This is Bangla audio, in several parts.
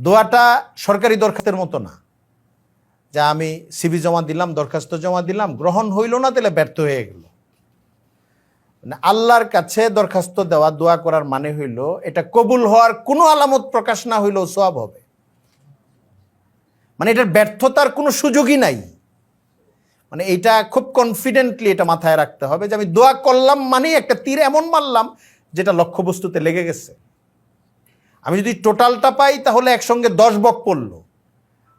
দোয়াটা সরকারি দরখাস্তের মতো না। যা আমি সিবি জমা দিলাম, দরখাস্ত জমা দিলাম, গ্রহণ হইল না, তাহলে ব্যর্থ হয়ে গেল। মানে আল্লাহর কাছে দরখাস্ত দেওয়া, দোয়া করার মানে হইল, এটা কবুল হওয়ার কোনো আলামত প্রকাশ না হইলেও সব হবে। মানে এটার ব্যর্থতার কোনো সুযোগই নাই। মানে এটা খুব কনফিডেন্টলি এটা মাথায় রাখতে হবে যে আমি দোয়া করলাম মানেই একটা তীর এমন মারলাম, যেটা লক্ষ্যবস্তুতে লেগে গেছে। আমি যদি টোটালটা পাই তাহলে একসঙ্গে দশ বক পড়ল।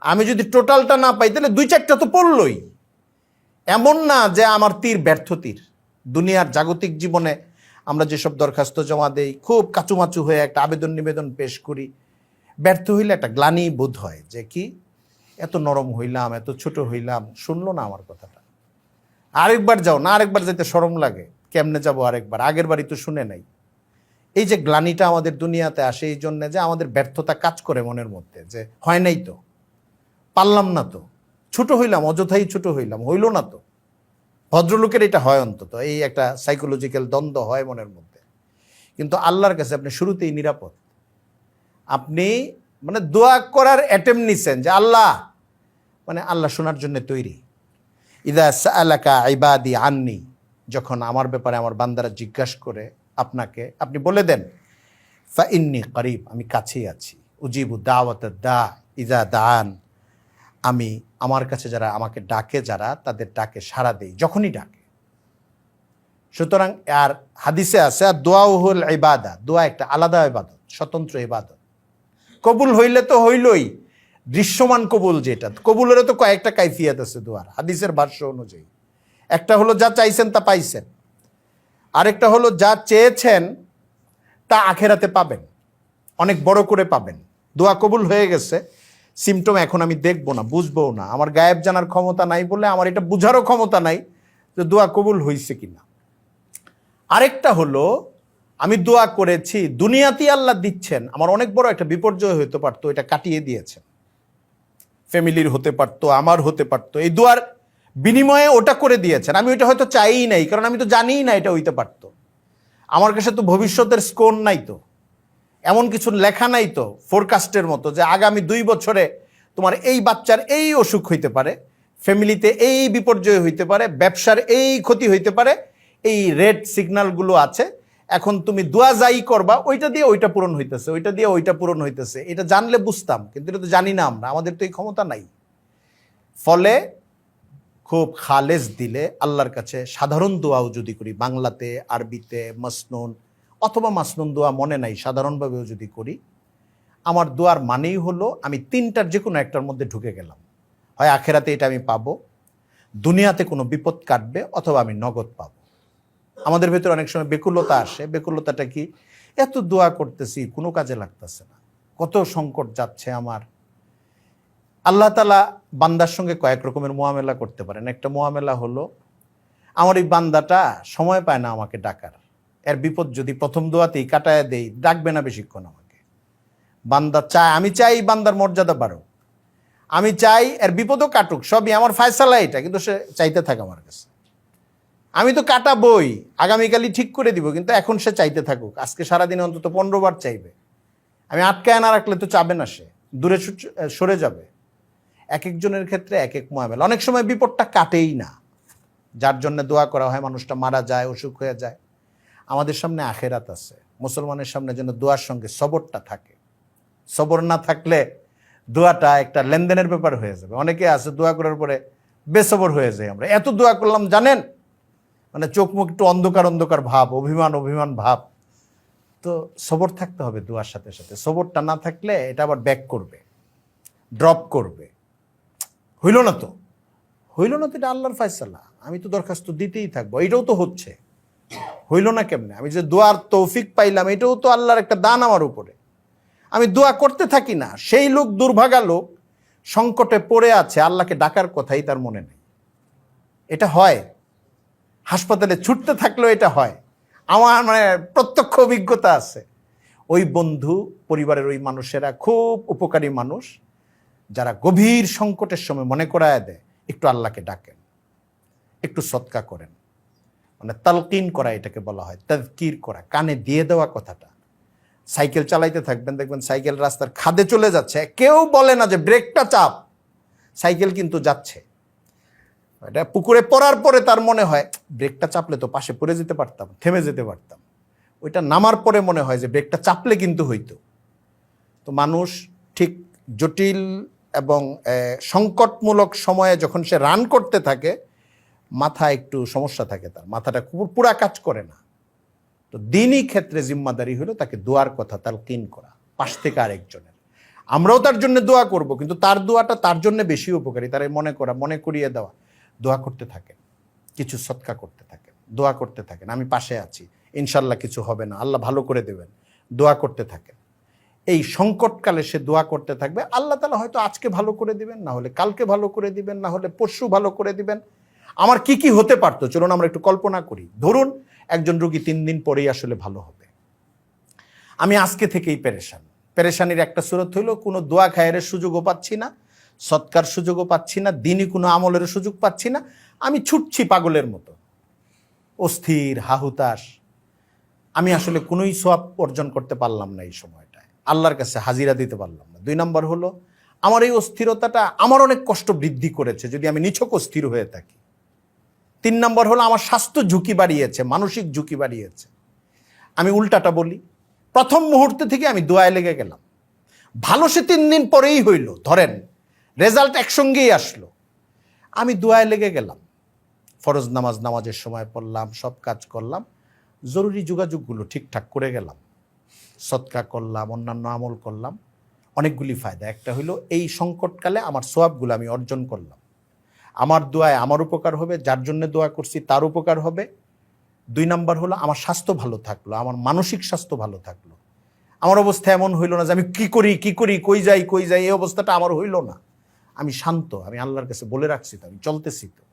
আমি যদি টোটালটা না পাই তাহলে দুই চারটা তো পড়লই। এমন না যে আমার তীর ব্যর্থ তীর দুনিয়ার জাগতিক জীবনে আমরা যেসব দরখাস্ত জমা দেই, খুব কাচুমাচু হয়ে একটা আবেদন নিবেদন পেশ করি। ব্যর্থ হইলে একটা গ্লানি বোধ হয় যে কি, এত নরম হইলাম, এত ছোট হইলাম, শুনলো না আমার কথাটা। আরেকবার যাও না, আরেকবার যেতে সরম লাগে। কেমনে যাব আরেকবার? আগের বাড়ি তো শুনে নাই। এই যে গ্লানিটা আমাদের দুনিয়াতে আসে, এই জন্যে যে আমাদের ব্যর্থতা কাজ করে মনের মধ্যে, যে হয় নাই তো, পারলাম না তো, ছোট হইলাম, অযথাই ছোট হইলাম, হইল না তো। ভদ্রলোকের এটা হয় অন্তত, এই একটা সাইকোলজিক্যাল দ্বন্দ্ব হয় মনের মধ্যে। কিন্তু আল্লাহর কাছে আপনি শুরুতেই নিরাপদ। আপনি মানে দোয়া করার অ্যাটেম্প নিছেন যে, আল্লাহ! মানে আল্লাহ শোনার জন্য তৈরি। ইদা সালাকা ইবাদি আননি, যখন আমার ব্যাপারে আমার বান্দারা জিজ্ঞাসা করে আপনাকে, আপনি বলে দেন, ফা ইন্নি করিব, আমি কাছেই আছি। উজিবু দাওয়াত দা, ইদা দান আমি আমার কাছে যারা আমাকে ডাকে, যারা তাদের ডাকে সাড়া দেই, যখনই ডাকে। সুতরাং আর হাদিসে আছে, আর দোয়াও হল ইবাদা। দোয়া একটা আলাদা ইবাদত, স্বতন্ত্র ইবাদত। কবুল হইলে তো হইলই, দৃশ্যমান কবুল যেটা। কবুলেরও তো কয়েকটা কাইফিয়াত আছে দোয়ার, হাদিসের ভাষ্য অনুযায়ী। একটা হলো, যা চাইছেন তা পাইছেন। আরেকটা হলো, যা চেয়েছেন, তা আখেরাতে পাবেন। অনেক বড় করে পাবেন। দোয়া কবুল হয়ে গেছে। সিমটম এখন আমি দেখব না বুঝব না। আমার গায়েব জানার ক্ষমতা নাই বলে আমার এটা বুঝারও ক্ষমতা নাই যে দোয়া কবুল হয়েছে কি না আরেকটা হলো, আমি দোয়া করেছি, দুনিয়াতেই আল্লাহ দিচ্ছেন। আমার অনেক বড় একটা বিপর্যয় হতে পারতো, এটা কাটিয়ে দিয়েছেন। ফ্যামিলির হতে পারতো, আমার হতে পারতো। এই দোয়ার বিনিময়ে ওটা করে দিয়েছেন। আমি ওইটা হয়তো চাইই নাই, কারণ আমি তো জানিই না এটা হইতে পারতো। আমার কাছে তো ভবিষ্যতের স্কোর নাই তো। এমন কিছু লেখা নাই তো ফোরকাস্টের মতো যে আগামী দুই বছরে তোমার এই বাচ্চার এই অসুখ হইতে পারে ফ্যামিলিতে এই বিপর্যয় হইতে পারে, ব্যবসার এই ক্ষতি হইতে পারে, এই রেড সিগন্যালগুলো আছে। এখন তুমি দোয়া যাই করবা, ওইটা দিয়ে ওইটা পূরণ হইতেছে, ওইটা দিয়ে ওইটা পূরণ হইতেছে। এটা জানলে বুঝতাম, কিন্তু এটা তো জানি না আমরা, আমাদের তো এই ক্ষমতা নাই। ফলে খুব খালেজ দিলে আল্লাহর কাছে সাধারণ দোয়াও যদি করি, বাংলাতে, আরবিতে, মাসনুন, অথবা মাসনুন দোয়া মনে নাই, সাধারণভাবেও যদি করি, আমার দোয়ার মানেই হলো আমি তিনটার যে কোনো একটার মধ্যে ঢুকে গেলাম। হয় আখেরাতে এটা আমি পাবো, দুনিয়াতে কোনো বিপদ কাটবে, অথবা আমি নগদ পাবো। আমাদের ভেতরে অনেক সময় বেকুলতা আসে, বেকুলতাটা কি? এত দোয়া করতেছি, কোনো কাজে লাগতেছে না। কত সংকট যাচ্ছে আমার আল্লাহ তালা বান্দার সঙ্গে কয়েক রকমের মোয়ামেলা করতে পারেন। একটা মোয়ামেলা হলো, আমার এই বান্দাটা সময় পায় না আমাকে ডাকার। এর বিপদ যদি প্রথম দোয়াতেই কাটায় দেই, ডাকবে না বেশিক্ষণ আমাকে। বান্দা চায়, আমি চাই বান্দার মর্যাদা বাড়ুক। আমি চাই এর বিপদও কাটুক, সবই আমার ফায়সালা এটা, কিন্তু সে চাইতে থাকে আমার কাছে। আমি তো কাটা বই আগামীকালই ঠিক করে দিব, কিন্তু এখন সে চাইতে থাকুক। আজকে সারাদিনে অন্তত পনেরো বার চাইবে। আমি আটকায় না রাখলে তো চাবে না সে। দূরে সরে যাবে। এক একজনের ক্ষেত্রে এক এক মহামেলা অনেক সময় বিপদটা কাটেই না। যার জন্য দোয়া করা হয়, মানুষটা মারা যায়, অসুখ হয়ে যায়। আমাদের সামনে আখেরাত আছে। মুসলমানের সামনে যেন দোয়ার সঙ্গে সবরটা থাকে। সবর না থাকলে দোয়াটা একটা লেনদেনের ব্যাপার হয়ে যাবে। অনেকে আছে দোয়া করার পরে বেসবর হয়ে যায় আমরা। এত দোয়া করলাম, জানেন? মানে চোখ মুখ একটু অন্ধকার অন্ধকার ভাব, অভিমান অভিমান ভাব। তো সবর থাকতে হবে দোয়ার সাথে সাথে। সবরটা না থাকলে এটা আবার ব্যাক করবে। ড্রপ করবে। হইল না তো। হইল না তো এটা আল্লাহর ফায়সালা। আমি তো দরখাস্ত দিতেই থাকব। এটাও তো হচ্ছে। হইল না কেমনে? আমি যে দোয়ার তৌফিক পাইলাম, এটাও তো আল্লাহর একটা দান আমার উপরে। আমি দোয়া করতে থাকি না। সেই লোক দুর্ভাগা লোক সংকটে পড়ে আছে, আল্লাহকে ডাকার কথাই তার মনে নেই। এটা হয়। হাসপাতালে ছুটতে থাকলেও এটা হয়। আমার মানে প্রত্যক্ষ অভিজ্ঞতা আছে। ওই বন্ধু, পরিবারের ওই মানুষেরা খুব উপকারী মানুষ। যারা গভীর সংকটের সময় মনে করায় দেয়, একটু আল্লাহকে ডাকেন, একটু সৎকা করেন। মানে তালকিন করা এটাকে বলা হয় তাজকির করা, কানে দিয়ে দেওয়া কথাটা। সাইকেল চালাইতে থাকবেন, দেখবেন সাইকেল রাস্তার খাদে চলে যাচ্ছে, কেউ বলে না যে ব্রেকটা চাপ, সাইকেল কিন্তু যাচ্ছে। এটা পুকুরে পড়ার পরে তার মনে হয়, ব্রেকটা চাপলে তো পাশে পড়ে যেতে পারতাম, থেমে যেতে পারতাম। ওইটা নামার পরে মনে হয় যে ব্রেকটা চাপলে কিন্তু হইতো। তো মানুষ ঠিক জটিল এবং সংকটমূলক সময়ে যখন সে রান করতে থাকে, মাথা একটু সমস্যা থাকে তার। মাথাটা খুব পুরা কাজ করে না। তো দিনই ক্ষেত্রে জিম্মাদারি হলো তাকে দোয়ার কথা তার তালকিন করা, পাশ থেকে আরেকজনের। আমরাও তার জন্য দোয়া করব, কিন্তু তার দোয়াটা তার জন্য বেশি উপকারী। তারাই মনে করা, মনে করিয়ে দেওয়া। দোয়া করতে থাকেন, কিছু সৎকা করতে থাকেন, দোয়া করতে থাকেন, আমি পাশে আছি, ইনশাল্লাহ কিছু হবে না, আল্লাহ ভালো করে দেবেন। দোয়া করতে থাকেন। এই সংকটকালে সে দোয়া করতে থাকবে। আল্লাহ তালা হয়তো আজকে ভালো করে দিবেন, না হলে কালকে ভালো করে দিবেন, না হলে পরশু ভালো করে দিবেন। আমার কি কি হতে পারতো? চলুন আমরা একটু কল্পনা করি। ধরুন, একজন রুগী তিন দিন পরেই আসলে ভালো হবে। আমি আজকে থেকেই পেরেশান। পেরেশানির একটা সুরত হইল, কোনো দোয়া খায়ের সুযোগও পাচ্ছি না, সৎকার সুযোগও পাচ্ছি না, দিনই কোনো আমলের সুযোগ পাচ্ছি না, আমি ছুটছি পাগলের মতো। অস্থির, হাহুতাশ। আমি আসলে কোনোই সোয়াব অর্জন করতে পারলাম না এই সময়টায়। আল্লাহর কাছে হাজিরা দিতে পারলাম না। দুই নম্বর হলো, আমার এই অস্থিরতাটা আমার অনেক কষ্ট বৃদ্ধি করেছে যদি আমি নিছক অস্থির হয়ে থাকি। তিন নম্বর হলো, আমার স্বাস্থ্য ঝুঁকি বাড়িয়েছে, মানসিক ঝুঁকি বাড়িয়েছে। আমি উল্টাটা বলি, প্রথম মুহূর্তে থেকে আমি দোয়ায় লেগে গেলাম। ভালো সে তিন দিন পরেই হইল, ধরেন রেজাল্ট একসঙ্গেই আসলো। আমি দোয়ায় লেগে গেলাম, ফরজ নামাজ, নামাজের সময় পড়লাম, সব কাজ করলাম, জরুরি যোগাযোগগুলো ঠিকঠাক করে গেলাম। সৎকা করলাম, অন্যান্য আমল করলাম, অনেকগুলি ফায়দা। একটা হইল এই সংকটকালে আমার সোয়াবগুলো আমি অর্জন করলাম। আমার দোয়ায় আমার উপকার হবে, যার জন্য দোয়া করছি তার উপকার হবে। দুই নাম্বার হলো আমার স্বাস্থ্য ভালো থাকল, আমার মানসিক স্বাস্থ্য ভালো থাকল। আমার অবস্থা এমন হইল না যে আমি কি করি কি করি, কই যাই কই যাই, এই অবস্থাটা আমার হইল না। আমি শান্ত, আমি আল্লাহর কাছে বলে রাখছি তো, আমি চলতেছি তো।